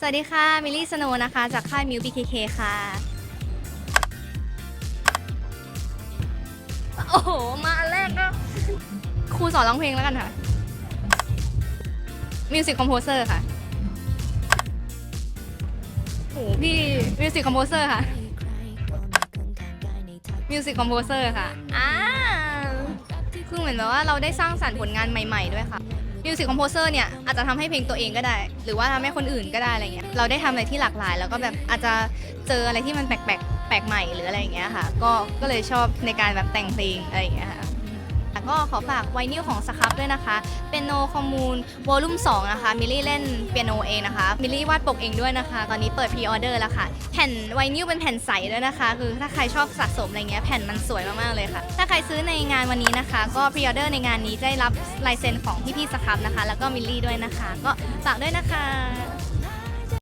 สวัสดีค่ะ มิลลี่สโนนะคะ จากค่ายมิวบีเคค่ะ โอ้โห มาอันแรกก็ครูสอนร้องเพลงแล้วกันค่ะ มิวสิกคอมโพเซอร์ค่ะโหพี่มิวสิกคอมโพเซอร์ค่ะ มิวสิกคอมโพเซอร์ค่ะ อ่า คือเหมือนแบบว่าเราได้สร้างสรรค์ผลงานใหม่ ๆ ด้วยค่ะ มิวสิกคอมโพเซอร์เนี่ยอาจจะทำให้เพลงตัวเองก็ได้ หรือว่าทำให้คนอื่นก็ได้อะไรเงี้ยเราได้ทำอะไรที่หลากหลาย แล้วก็แบบอาจจะเจออะไรที่มันแปลกแปลกใหม่หรืออะไรอย่างเงี้ยค่ะ ก็ก็เลยชอบในการแบบแต่งเพลงอะไรอย่างเงี้ยค่ะ ก็ขอฝากไวนิลของสครับด้วยนะคะ เป็นโนคอมมูนวอลลุ่ม2นะคะ มิลลี่เล่นเปียโนเองนะคะ มิลลี่วาดปกเองด้วยนะคะ ตอนนี้เปิดพรีออเดอร์แล้วค่ะ แผ่นไวนิลเป็นแผ่นใสด้วยนะคะ คือถ้าใครชอบสะสมอะไรเงี้ย แผ่นมันสวยมากๆเลยค่ะ ถ้าใครซื้อในงานวันนี้นะคะ ก็พรีออเดอร์ในงานนี้ได้รับลายเซ็นของพี่ๆสครับนะคะ แล้วก็มิลลี่ด้วยนะคะ ก็ฝากด้วยนะคะ